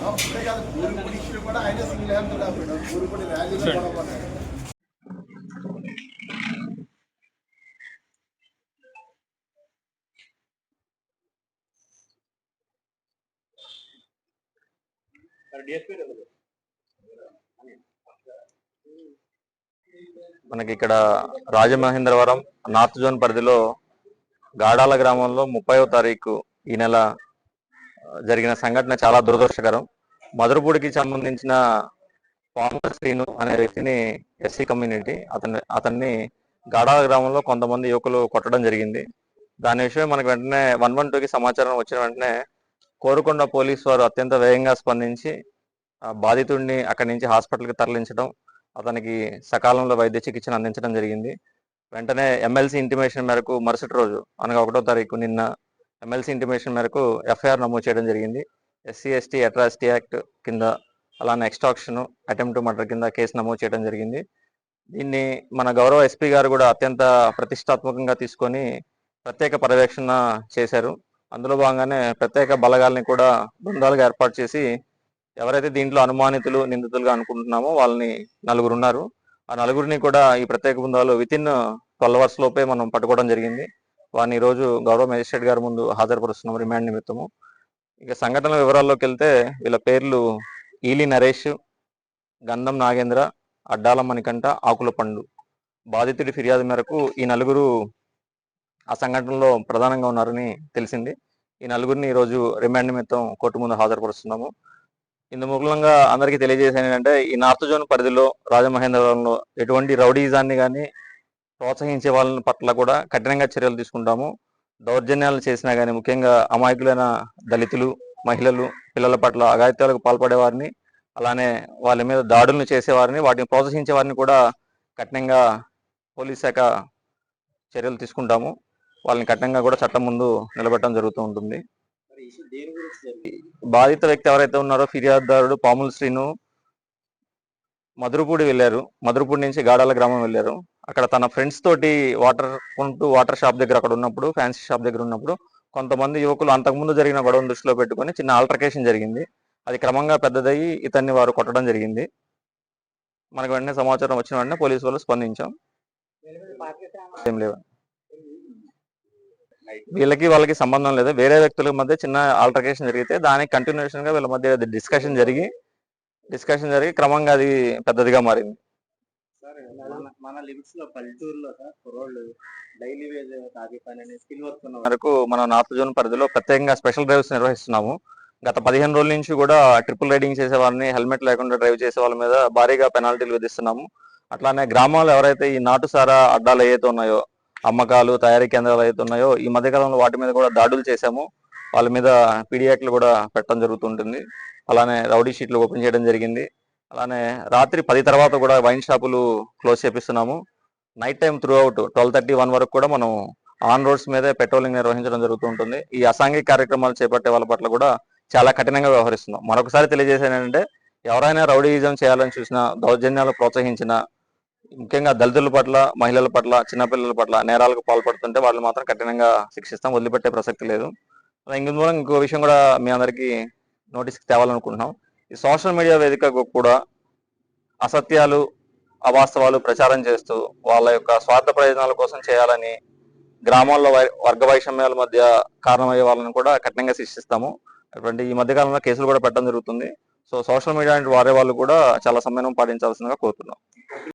Issue కూడా ఆయన single hand ఆపాడు ర్యాలీలో మనకి ఇక్కడ రాజమహేంద్రవరం నార్త్ జోన్ పరిధిలో గాడాల గ్రామంలో ముప్పైవ తారీఖు ఈ నెల జరిగిన సంఘటన చాలా దురదృష్టకరం. మధురపూడికి సంబంధించిన పాముల శ్రీను అనే వ్యక్తిని ఎస్సీ కమ్యూనిటీ అతన్ని అతన్ని గాడాల గ్రామంలో కొంతమంది యువకులు కొట్టడం జరిగింది. దాని విషయం మనకు వెంటనే వన్ వన్ టూకి సమాచారం వచ్చిన వెంటనే కోరుకొండ పోలీసు వారు అత్యంత వేగంగా స్పందించి బాధితుడిని అక్కడి నుంచి హాస్పిటల్కి తరలించడం అతనికి సకాలంలో వైద్య చికిత్సను అందించడం జరిగింది. వెంటనే ఎమ్మెల్సీ ఇంటిమేషన్ మేరకు మరుసటి రోజు అనగా ఒకటో తారీఖు నిన్న ఎమ్మెల్సీ ఇంటిమేషన్ మేరకు ఎఫ్ఐఆర్ నమోదు చేయడం జరిగింది. ఎస్సీ ఎస్టీ అట్రాసిటీ యాక్ట్ కింద అలానే ఎక్స్ట్రాక్షన్ అటెంప్ట్ మర్డర్ కింద కేసు నమోదు చేయడం జరిగింది. దీన్ని మన గౌరవ ఎస్పీ గారు కూడా అత్యంత ప్రతిష్టాత్మకంగా తీసుకొని ప్రత్యేక పర్యవేక్షణ చేశారు. అందులో భాగంగానే ప్రత్యేక బలగాల్ని కూడా బృందాలుగా ఏర్పాటు చేసి ఎవరైతే దీంట్లో అనుమానితులు నిందితులుగా అనుకుంటున్నామో వాళ్ళని నలుగురు ఉన్నారు. ఆ నలుగురిని కూడా ఈ ప్రత్యేక బృందాలు వితిన్ ట్వెల్వ్ అవర్స్ లోపే మనం పట్టుకోవడం జరిగింది. వారిని ఈరోజు రోజు గౌరవ మేజిస్ట్రేట్ గారి ముందు హాజరుపరుస్తున్నాం రిమాండ్ నిమిత్తము. ఇక సంఘటనల వివరాల్లోకి వెళ్తే వీళ్ళ పేర్లు ఈలి నరేష్ గంధం నాగేంద్ర అడ్డాల మణికంట ఆకుల పండు. బాధితుడి ఫిర్యాదు మేరకు ఈ నలుగురు ఆ సంఘటనలో ప్రధానంగా ఉన్నారని తెలిసింది. ఈ నలుగురిని ఈరోజు రిమాండ్ నిమిత్తం కోర్టు ముందు హాజరుపరుస్తున్నాము. ఇందు మూలంగా అందరికీ తెలియజేసేది ఏంటంటే ఈ నార్త్ జోన్ పరిధిలో రాజమహేంద్రవరంలో ఎటువంటి రౌడీజాన్ని కానీ ప్రోత్సహించే వాళ్ళ పట్ల కూడా కఠినంగా చర్యలు తీసుకుంటాము. దౌర్జన్యాలు చేసినా కానీ ముఖ్యంగా అమాయకులైన దళితులు మహిళలు పిల్లల పట్ల అఘాయిత్యాలకు పాల్పడే వారిని అలానే వాళ్ళ మీద దాడులను చేసేవారిని వాటిని ప్రోత్సహించే వారిని కూడా కఠినంగా పోలీస్ శాఖ చర్యలు తీసుకుంటాము. వాళ్ళని కఠినంగా కూడా చట్టం ముందు నిలబెట్టడం జరుగుతూ ఉంటుంది. బాధిత వ్యక్తి ఎవరైతే ఉన్నారో ఫిర్యాదుదారుడు పాముల శ్రీను మధురపూడి వెళ్ళారు. మధురపూడి నుంచి గాడాల గ్రామం వెళ్ళారు. అక్కడ తన ఫ్రెండ్స్ తోటి వాటర్ కొంటూ వాటర్ షాప్ దగ్గర అక్కడ ఉన్నప్పుడు ఫ్యాన్సీ షాప్ దగ్గర ఉన్నప్పుడు కొంతమంది యువకులు అంతకుముందు జరిగిన గొడవను దృష్టిలో పెట్టుకుని చిన్న ఆల్టర్కేషన్ జరిగింది. అది క్రమంగా పెద్దదయ్యి ఇతన్ని వారు కొట్టడం జరిగింది. మనకు వెంటనే సమాచారం వచ్చిన వెంటనే పోలీసు వాళ్ళు స్పందించాం. ఏం లేవు. వీళ్ళకి వాళ్ళకి సంబంధం లేదు. వేరే వ్యక్తుల మధ్య చిన్న ఆల్టర్కేషన్ జరిగితే దానికి కంటిన్యూషన్గా వీళ్ళ మధ్య డిస్కషన్ జరిగి డిస్కషన్ జరిగి క్రమంగా అది పెద్దదిగా మారింది. మన- లిమిట్స్లో పల్లెటూరులో కుర్రోళ్ళు డైలీ వేజ్ తాగే పని అనేది స్కిల్ వర్క్ వరకు మన నార్త్ జోన్ పరిధిలో ప్రత్యేకంగా స్పెషల్ డ్రైవ్స్ నిర్వహిస్తున్నాము. గత పదిహేను రోజుల నుంచి కూడా ట్రిపుల్ రైడింగ్ చేసే వాళ్ళని హెల్మెట్ లేకుండా డ్రైవ్ చేసే వాళ్ళ మీద భారీగా పెనాల్టీలు విధిస్తున్నాము. అట్లానే గ్రామాలు ఎవరైతే ఈ నాటుసారా అడ్డాలు ఏవైతే ఉన్నాయో అమ్మకాలు తయారీ కేంద్రాలు అయితే ఉన్నాయో ఈ మధ్యకాలంలో వాటి మీద కూడా దాడులు చేశాము. వాళ్ళ మీద పీడియాక్లు కూడా పెట్టడం జరుగుతుంటుంది. అలానే రౌడీ షీట్లు ఓపెన్ చేయడం జరిగింది. అలానే రాత్రి పది తర్వాత కూడా వైన్ షాపులు close చేపిస్తున్నాము. Night time throughout twelve thirty one వరకు కూడా మనం ఆన్ రోడ్స్ మీదే పెట్రోలింగ్ నిర్వహించడం జరుగుతూ ఉంటుంది. ఈ అసాంఘిక కార్యక్రమాలు చేపట్టే వాళ్ళ పట్ల కూడా చాలా కఠినంగా వ్యవహరిస్తున్నాం. మరొకసారి తెలియజేసేది ఏంటంటే ఎవరైనా రౌడీయిజం చేయాలని చూసినా దౌర్జన్యాలు ప్రోత్సహించినా ముఖ్యంగా దళితుల పట్ల మహిళల పట్ల చిన్నపిల్లల పట్ల నేరాలకు పాల్పడుతుంటే వాళ్ళు మాత్రం కఠినంగా శిక్షిస్తాం. వదిలిపెట్టే ప్రసక్తి లేదు. అలా ఇంక మూలం ఇంకో విషయం కూడా మీ అందరికీ నోటీస్కి తేవాలనుకుంటున్నాం. ఈ సోషల్ మీడియా వేదికకు కూడా అసత్యాలు అవాస్తవాలు ప్రచారం చేస్తూ వాళ్ళ యొక్క స్వార్థ ప్రయోజనాల కోసం చేయాలని గ్రామాల్లో వై- వర్గ వైషమ్యాల మధ్య కారణమయ్యే వాళ్ళని కూడా కఠినంగా శిక్షిస్తాము. అటువంటి ఈ మధ్య కాలంలో కేసులు కూడా పెట్టడం జరుగుతుంది. సో సోషల్ మీడియా వారే వాళ్ళు కూడా చాలా సమయం పాటించాల్సిందిగా కోరుతున్నాం.